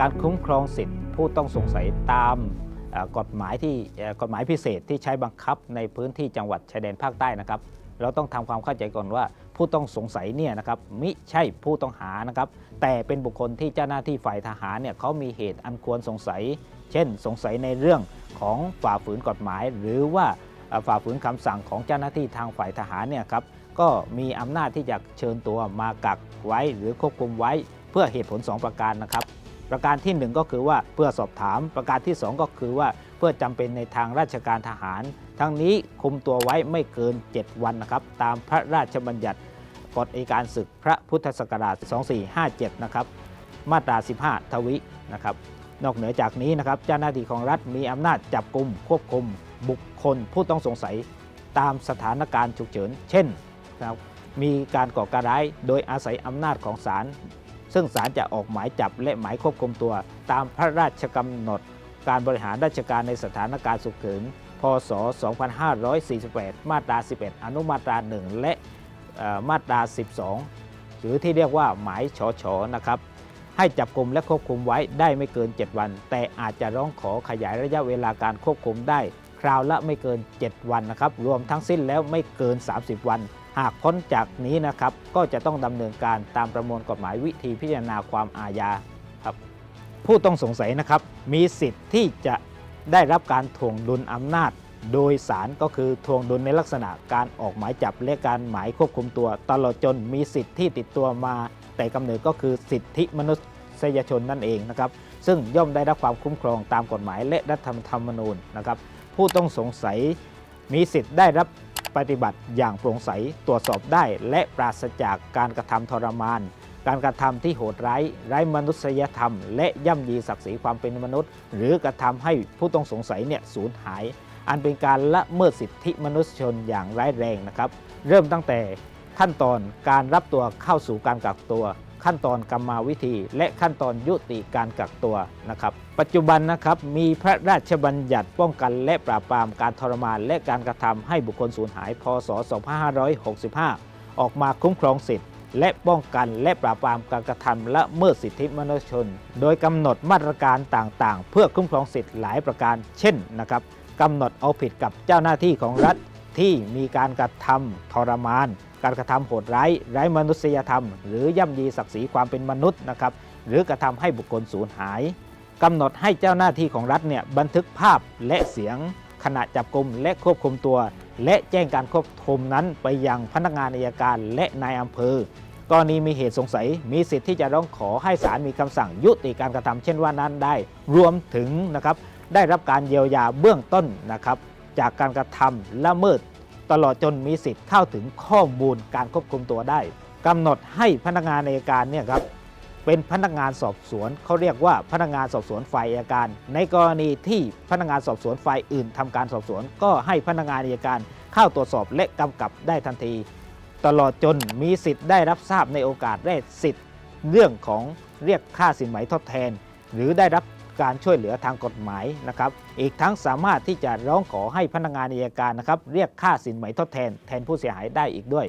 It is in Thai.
การคุ้มครองสิทธิผู้ต้องสงสัยตามกฎหมายที่กฎหมายพิเศษที่ใช้บังคับในพื้นที่จังหวัดชายแดนภาคใต้นะครับ เราต้องทำความเข้าใจก่อนว่า ผู้ต้องสงสัยเนี่ยนะครับมิใช่ผู้ต้องหานะครับ แต่เป็นบุคคลที่เจ้าหน้าที่ฝ่ายทหารเนี่ยเขามีเหตุอันควรสงสัย เช่น สงสัยในเรื่องของฝ่าฝืนกฎหมาย หรือว่าฝ่าฝืนคำสั่งของเจ้าหน้าที่ทางฝ่ายทหารเนี่ยครับก็มีอำนาจที่จะเชิญตัวมากักไว้หรือควบคุมไว้เพื่อเหตุผล 2 ประการนะครับ ประการที่ 1 ก็คือว่าเพื่อสอบถาม ประการที่ 2 ก็คือว่าเพื่อจำเป็นในทางราชการทหาร ทั้งนี้คุมตัวไว้ไม่เกิน 7 วันนะครับตามพระราชบัญญัติกฎอัยการศึกพระพุทธศักราช 2457 นะครับมาตรา 15 ทวินะครับนอกเหนือจากนี้นะครับเจ้าหน้าที่ของรัฐมีอำนาจจับกลุ่มควบคุมบุคคลผู้ต้องสงสัยตามสถานการณ์ฉุกเฉิน เช่นนะครับมีการก่อการร้ายโดยอาศัยอำนาจของศาล ซึ่งศาลจะออกหมายจับและหมายควบคุมตัว ตามพระราชกำหนด การบริหารราชการในสถานการณ์ฉุกเฉินพศ 2548 มาตรา 11 อนุมาตรา 1 และมาตรา 12 หรือที่เรียกว่าหมายฉอฉอนะครับให้จับกลุ่มและควบคุมไว้ได้ไม่เกิน 7 วัน แต่อาจจะร้องขอขยายระยะเวลาการควบคุมได้ คราวละไม่เกิน 7 วันนะครับ รวมทั้งสิ้นแล้วไม่เกิน 30 วัน หากพ้นจากนี้นะครับก็จะต้องดำเนินการตามประมวลกฎหมายวิธีพิจารณาความอาญาครับผู้ต้องสงสัยนะครับมีสิทธิ์ที่จะได้รับการถ่วงดุลอำนาจ โดยสารก็คือทวงดุลในลักษณะการออกหมายจับและการหมายควบคุมตัว ตลอดจนมีสิทธิ์ที่ติดตัวมา แต่กำเนิดก็คือสิทธิมนุษยชนนั่นเองนะครับซึ่งย่อมได้รับความคุ้มครองตามกฎหมายและรัฐธรรมนูญนะครับผู้ต้องสงสัยมีสิทธิ์ได้รับ ปฏิบัติอย่างโปร่งใสตรวจสอบได้ และปราศจากการกระทำทรมาน การกระทำที่โหดร้ายไร้มนุษยธรรม และย่ำยีศักดิ์ศรีความเป็นมนุษย์ หรือกระทำให้ผู้ต้องสงสัยเนี่ยสูญหาย อันเป็นการละเมิดสิทธิมนุษยชนอย่างร้ายแรงนะครับ เริ่มตั้งแต่ขั้นตอนการรับตัวเข้าสู่การกักตัว ขั้นตอนกรรมาวิธี และขั้นตอนยุติการกักตัวนะครับ ปัจจุบันนะครับมีพระราชบัญญัติป้องกันและปราบปรามการทรมาน และการกระทำให้บุคคลสูญหาย พศ 2565 ออกมาคุ้มครองสิทธิและป้องกันและปราบปรามการกระทำละเมิดสิทธิมนุษยชน โดยกำหนดมาตรการต่างๆ เพื่อคุ้มครองสิทธิหลายประการ เช่นนะครับกำหนดเอาผิดกับเจ้าหน้าที่ของรัฐที่มีการกระทำทรมาน การกระทำโหดร้ายไร้มนุษยธรรม หรือย่ำยีศักดิ์ศรีความเป็นมนุษย์นะครับหรือกระทำให้บุคคลสูญหายกำหนดให้เจ้าหน้าที่ของรัฐเนี่ยบันทึกภาพและเสียง ขณะจับกลุ่มและควบคุมตัว และแจ้งการควบคุมนั้นไปยังพนักงานอัยการและนายอำเภอกรณีมีเหตุสงสัยมีสิทธิ์ที่จะร้องขอให้ศาลมีคำสั่งยุติการกระทำเช่นว่านั้นได้ รวมถึงนะครับได้รับการเยียวยาเบื้องต้นนะครับจากการกระทำละเมิด ตลอดจนมีสิทธิ์เข้าถึงข้อมูลการควบคุมตัวได้กำหนดให้พนักงานอัยการเนี่ยครับเป็นพนักงานสอบสวนเขาเรียกว่าพนักงานสอบสวนฝ่ายอัยการ ในกรณีที่พนักงานสอบสวนฝ่ายอื่นทำการสอบสวน ก็ให้พนักงานอัยการเข้าตรวจสอบและกำกับได้ทันที ตลอดจนมีสิทธิ์ได้รับทราบในโอกาสแรกสิทธิ์ เรื่องของเรียกค่าสินไหมทดแทน หรือได้รับ การช่วยเหลือทางกฎหมายนะครับ อีกทั้งสามารถที่จะร้องขอให้พนักงานอายการนะครับ เรียกค่าสินไหมทดแทนแทนผู้เสียหายได้อีกด้วย